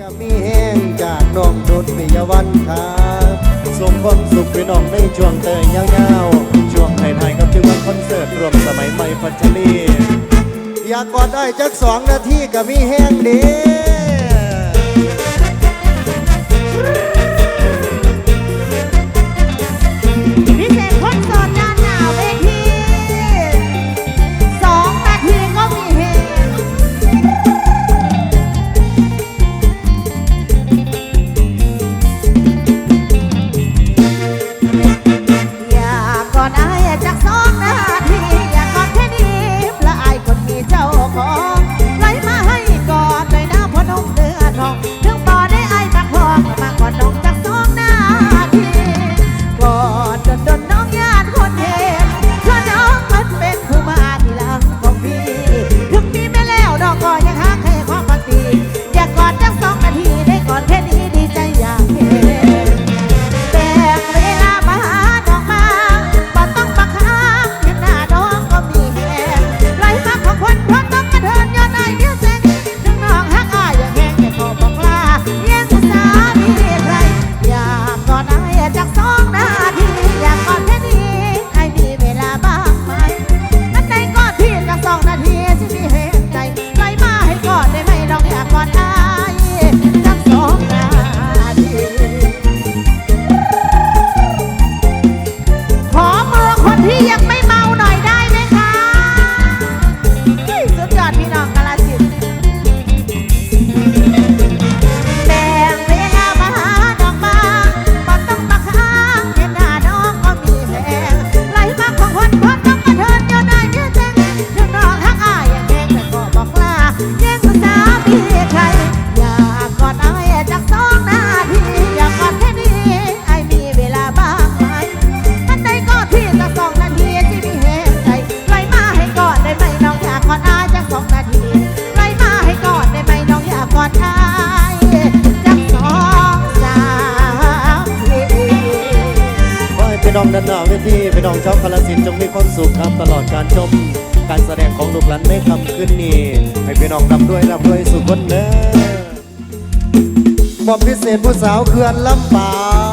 ก็มีแห้งจากน้องนุชปิยวันคาส่งความสุขไปน้องในช่วงเตยยาวๆช่วงไทยๆกับชื่อว่าคอนเสิร์ตรวมสมัยใหม่พัชรีอยากกอดได้จักสองนาทีก็มีแห้งเด้ องด้านหน้าเวทีพี่น้องชาวกาลสินจงมีความสุขครับตลอดการชมการแสดงของลูกหลานในค่ขึ้นนี่ให้พี่น้องรับด้วยรับด้วยสุขคนเด้อวามพิเศษผู้สาวเคลื่อนลำปาง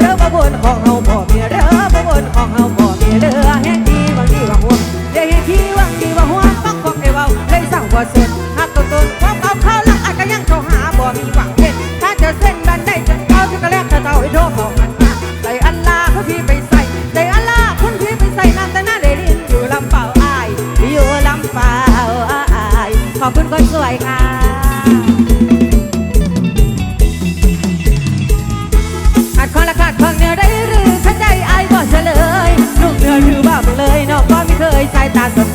เรามาบนของเฮาพ่อ Tá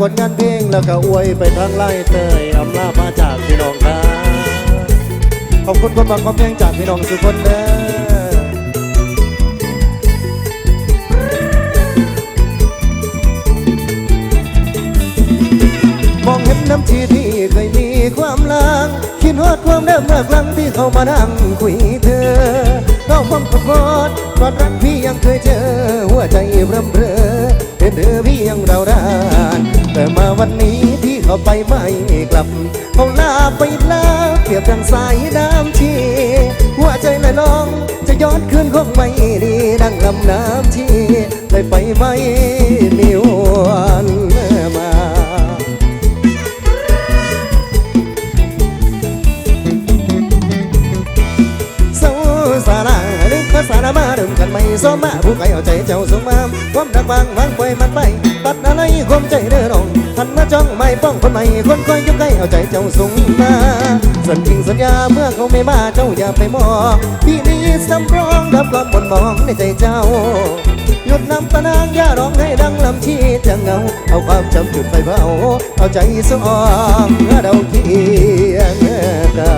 ผลงานเพลงแล้วก็อวยไปทางไล่เตยอำลามาจากพี่น้องครับขอบคุณความบังความเพลงจากพี่น้องสุกคนเด้อมองเห็นน้ำชีที่เคยมีความลังคิดฮอดความเดิมเมื่อครั้งที่เขามานั่งคุยเธอเราพร้อมกอดกอดรักพี่ยังเคยเจอ หัวใจรำเรอเห็นเธอพี่ยังเราราน มาวันนี้ที่เขาไปไม่กลับเขาลาไปลาเปรียบดังสายน้ำชีหัวใจลอยลอง จะย้อนคืนคงไม่ดีดังลำน้ำชีเลยไปไม่มีวันมาเศร้สาราลืมภาษาหนามาดิมกันไม่ซ้อมมาผู้ใครเอาใจเจ้าสมามความรักบางวางปล่อยมันไปตัดอะไรความใจเด้อน้อง จ้องไม่ป้องคนใหม่คนคอยยกใกล้เอาใจเจ้าสงมาสัญญิงสัญญาเมื่อเขาไม่มาเจ้าอย่าไปมองพี่นี้สำรองรับความบนมองในใจเจ้า หยุดน้ำตานางอย่าร้องให้ดังลำชีจะเงา เอาความจำจุดไฟเผาเอาใจสองเราเคียงกั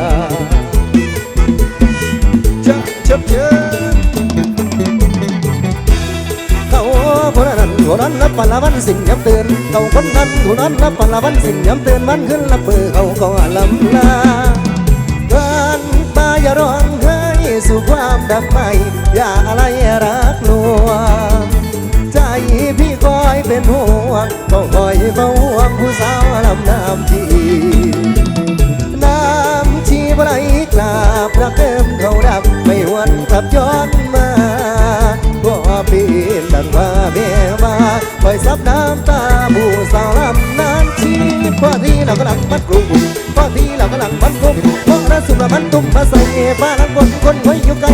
นเจ็บ คนนั้นคนนั้นนับปละวันสิ่งย้ำเตือนเขาคนนั้นคนนั้นนับปละวันสิ่งย้ำเตือนมันขึ้นละเปือเขาก็ลำลาการตาอย่าร้องไห้สู่ความดักไม่อย่าอะไรรักลวงใจพี่คอยเป็นห่วงก็คอยเฝ้าห่วงผู้สาวลำน้ำทีน้ำชีบไหลกราบรักเดิมเขาดับไม่หวนกลับย้อนมาก็ปีนดังว่าเมียมา คอยซับน้ำตาบูสาวลำนานชีพอที่เรากำลังมัดกลุ่มพอที่เรากำลังมัดกลุ่มเพราะระสุมละมันตุ้มมาใส่ฟ้าลังคนคนไว้อยู่ไกล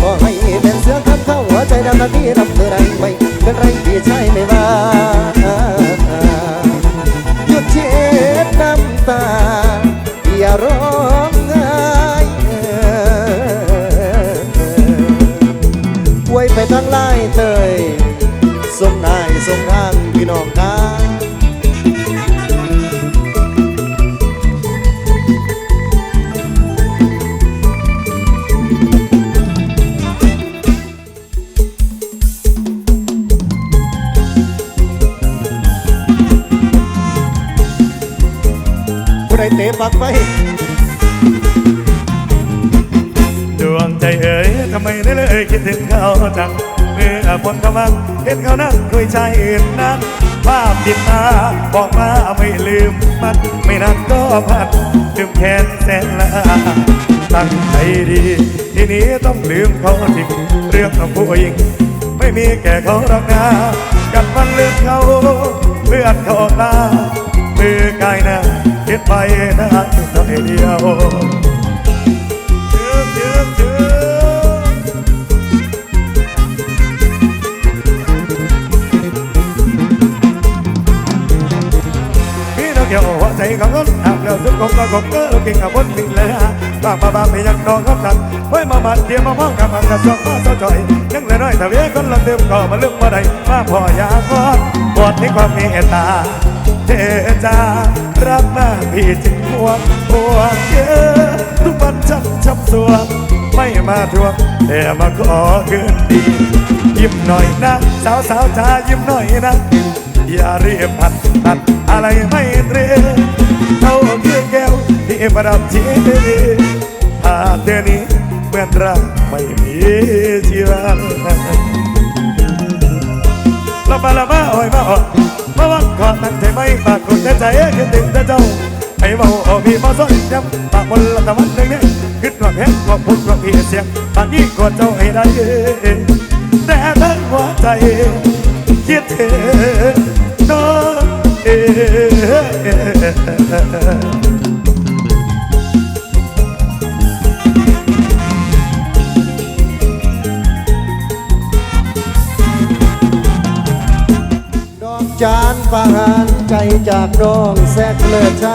ขอให้เป็นเสือขับเข้าหัวใจดำนาที่รับเธอไรไม่เป็นไรพี่ชายไม่ว่า องครับผู้ใดเตะปักไปดวงใจเอ๋ยทำไมได้เลยคิดถึงเขาจังเมื่อพ้นกำลังเห็นเขานั่งคุยชายอื่นนั้น ภาพติดตาบอกมาไม่ลืมมัน ไม่นานก็พัดลืมแค้นแสนละตั้งใจดี ทีนี้ต้องลืมเขาทิ้งเรื่องของผู้หญิง ไม่มีแก่เขาหรอกนะกัดมันลืมเขาเลือดเขาตามือกายหนะคิดไปนะน้อยเดียว น้องเกี่ยวหัวใจของคนหากเราสุขคงก็คงเกอราเก่งกับคนสิ่งเลยฮะบางบางบางไม่ยังนอนกับทันไว้ยมาบัดเดียวมามองกับมันกับจอกมาเศร้าจ่อยยังเลยน้อยแต่เวียคนละเดิมก็มาลึกมาได้มาพอยาพอดปวดที่ความเมตตาเทจารักมากพี่จึงห่วงห่วงเยอะทุกวันช้ำช้ำสวงไม่มาทวงแต่มาขอคืนดียิ้มหน่อยนะ สาวสาวจ้ายิ้มหน่อยนะ อย่ารีบพัดตัดอะไรไม่เตรียมเขาคือแก้วที่ประดับชีวิตถ้าเธอนี้เหมือนรักไม่มีชีวันละมาละมาโอ้ยมาอ่อนมาวังก่อนนั่งใจไม่ปากคนแต่ใจคิดถึงแต่เจ้าไอ้เบาโอ้พี่มาสนย้ำปากคนละตะวันหนึ่งเนี่ยคิดว่าแพ้ว่าพูดว่าพี่เสียงปากนี้กอดเจ้าให้ได้แต่ทั้งหัวใจคิดถึง จานประหารใจจากน้องแซกเลิศใจ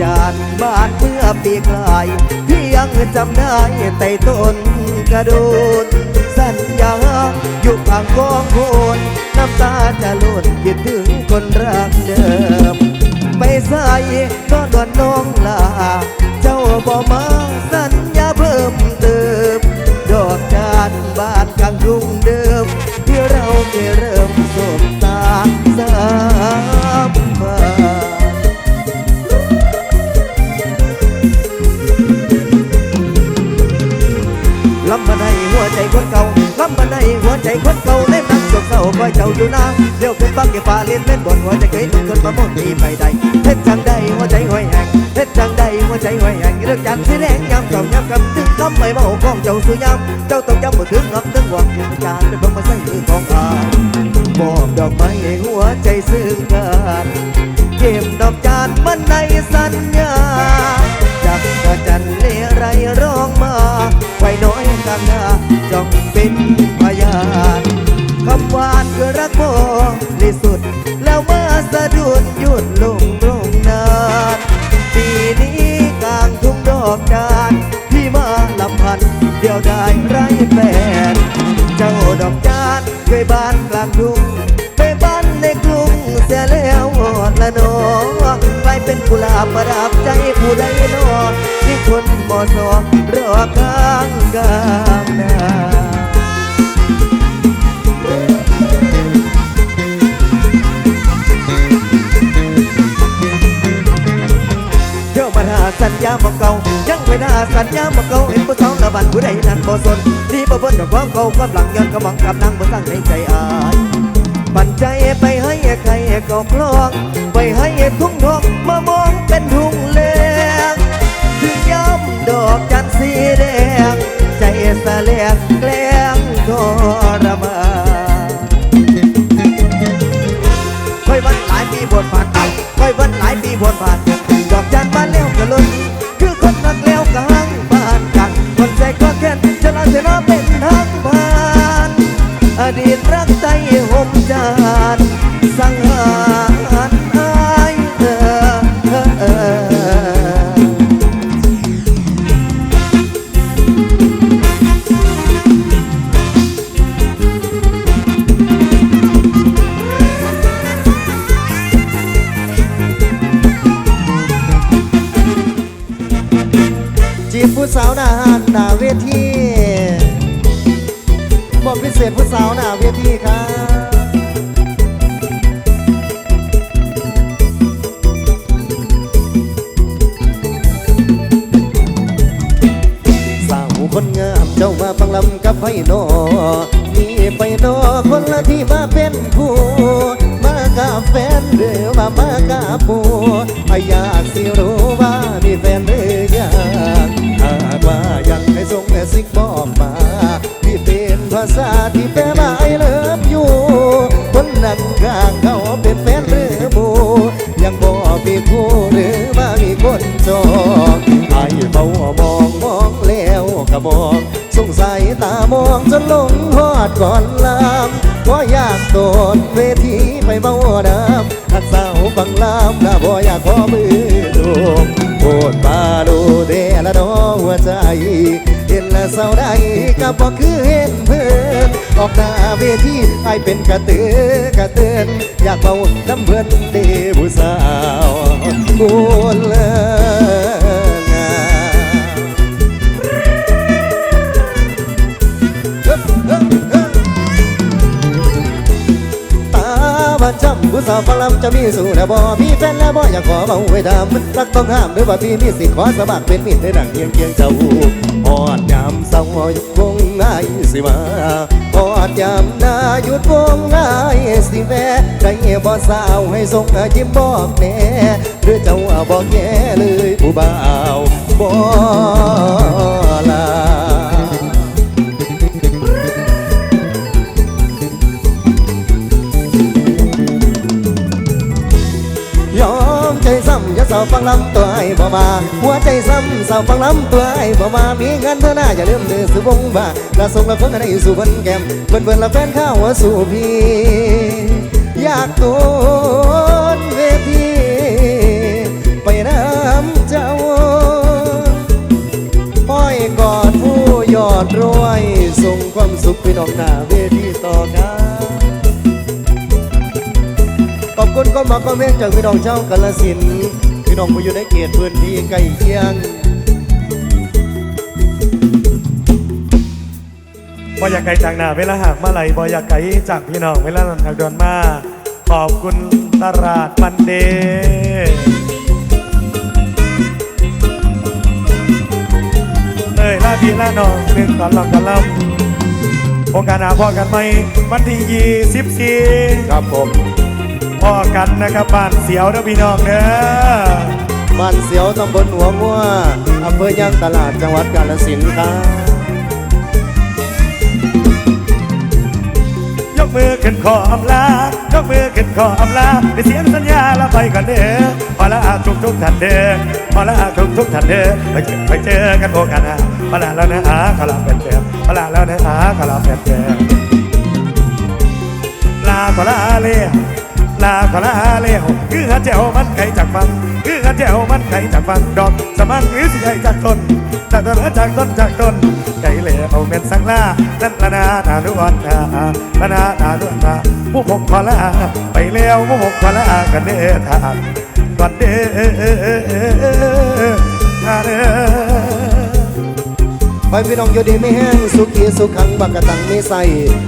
จานบ้านเมื่อปีกลายพี่ยังจำได้แต่ต้นกระโดนสัญญาอยู่ข้างกองโคนน้ำตาจะหล่นคิดถึงคนรักเดิม ไม่ใส่ก็ดวนน้องลา เจ้าบอมา ห้หัวใจคนเก่าเล่นนักจกเศร้าคอยเจ้าอยู่นะเดี๋ยวขึ้นฟังเก็บฟ้าเล่นเล่นบนหัวใจเคยลุกขึ้นมาหมดทีไปใดเฮ็ดจังใดหัวใจห้อยแหงเฮ็ดจังใดหัวใจห้อยแหงเรื่องจันทร์สีแดงยำเก่ายำกำตึงคำไม่เมาของเจ้าสุยำเจ้าต้องจำบ่ถึงนับถึงหวังเงินจานเดินลงมาใส่มือของอายมอบดอกไม้หัวใจซึ้งกันเก็บดอกจานมันในสัญญาจักกระจันเลไรร้องมาไว้น้อยกลางหน้าจ้องเป็น คือบริสุดแล้วเมื่อสะดุดหยุดลงลงนานปีนี้กลางทุ่งดอกจานพี่มาลำพันธ์เดียวได้ไรแฟนเจ้าดอกจานเคยบ้านกลางทุ่งไปบ้านในกรุงเสียแล้วหอดละนอกลายเป็นกุหลาบประดับใจผู้ใดนอนที่คนมอสอรอข้างกลางนา สัญญาบอกเก่ายังไม่น่าสัญญาบอกเก่าเห็นผู้สาวละบันผู้ใดนั้นบ่สนดีบ่เบิ่นกับความเก่าความหลังย้อนกำลังกับนางบ่ตั้งในใจอายปันใจไปให้ใครก็คลองไปให้ทุ่งทองมามองเป็นทุ่งแลงถึงย้ำดอกจันทร์สีแดงใจสะแลกแกล้งทรมานค่อยวันหลายปีบนผ่านไปค่อยวันหลายปีบนผ่าน นจ ผู้สาว คนข้างเขาเป็นแฟนหรือบูยังบอกมีคู่หรือมามีคนจองไอเฝ้ามองมองแล้วก็มองสงสัยตามองจนลงหอดก่อนลำว่าอยากโดนเวทีไปเมาดำหักสาวฟังลำนะบ่อยากขอมือดูโปรดมาดูเดละดอหัวใจเห็นและเศร้าได้ก็บอกคือเห็นเพื่อน ออกหน้าเวทีไอเป็นกระตือกระเตือนอยากเบาน้ำเพื่อนเดผู้สาวบุญเลิงตาบันจำผู้สาวฟังลำจะมีสู่นะบ่มีแฟนแล้วบ่อยากขอเบาไว้ดำรักต้องห้ามหรือว่าพี่มีสิทธิ์ขอสมัครเป็นมิตรในดังเคียงเคียงเจ้าหอดยามเศร้าหยุดวงง่ายสิมา อดยามนาหยุดวงง่ายสิแม่ใจบ่สาวให้ส่งยิ้มบอกแน่หรือเจ้าบอกแย่เลยผู้บ่าวบ่ลายอมใจซ้ำอย่าเศร้าฟังลำตัวไอ้บ่มา ฟังลำตัวไอ้บ่มามีเงินเท่าหน้าอย่าลืมเดือสุบงบ้าละส่งละเพิ่งกันให้สู่เพิ่นแก้มเพิ่นเพิ่นละแฟนข้าวสู่พี่อยากโดนเวทีไปนะำเจ้าห้อยกอดผู้ยอดรวยส่งความสุขพี่น้องหน้าเวทีต่อกันขอบคุณก็มาก็เมฆจากพี่น้องเจ้ากาลสินพี่น้องผู้อยู่ในเขตพื้นที่ใกล้เคียง บ่อยากไกลจากหน้าเวลาหากมาไหลบ่อยากไกลจากพี่น้องเวลาหลังทางดินมา ขอบคุณตลาดมันเดเอ้ยลาพี่ลาน้องหนึ่งตอนลำกันลำโองการหาพ่อกันไหมวันที่ยี่สิบสี่ครับผมพ่อกันนะครับบ้านเสียวนะพี่น้องเด้อบ้านเสียวตำบลหัวงัวอำเภอย่างตลาดจังหวัดกาฬสินธุ์ครับ กมือขึ้นขออำลายกมือขึ้นขออำลาเป็นเสียงสัญญาแล้วไปกันเด้อพอละอาทุกทุกท่านเด้อพอละอาทุกทุกท่านเด้อไปเจอไปเจอกันโอกันนะพอละแล้วนะอาขลาเป็นเจอพอละแล้วนะอาขลาเป็นเจอลาขอลาเลี้ย ลาขอลาเลี้ยวคือหาแจวมันไก่จากฟังคือหาแจวมันไก่จากฟังดอกสมังหรือสิไก่จากต้นจากต้นจากต้นจากต้นไก่เหลวเม็นสังลานั่นละนานานุวันนาละนานานุวันนาผู้หกขอลาไปแล้วผู้หกขอลากันเด้อทางก่อนเด้อทางเด้อ ไปพี่น้องอยู่ดีไม่แห้งสุขีสุขังบักกะตังไม่ใส่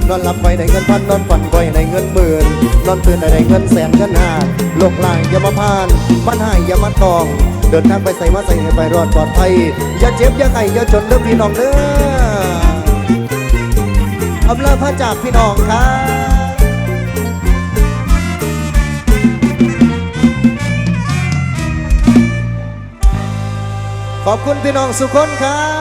นอนหลับไปในเงินพันนอนฝันไปในเงินหมื่นนอนตื่นในเงินแสนเงินห้าโลกลายอย่ามาพานบ้านหายอย่ามาตอง เดินทางไปใส่มาใส่ให้ไปรอดปลอดภัยอย่าเจ็บอย่าไข้อย่าจนเด้อพี่น้องเด้ออำลาพระจากพี่น้องครับขอบคุณพี่น้องสุขคนครับ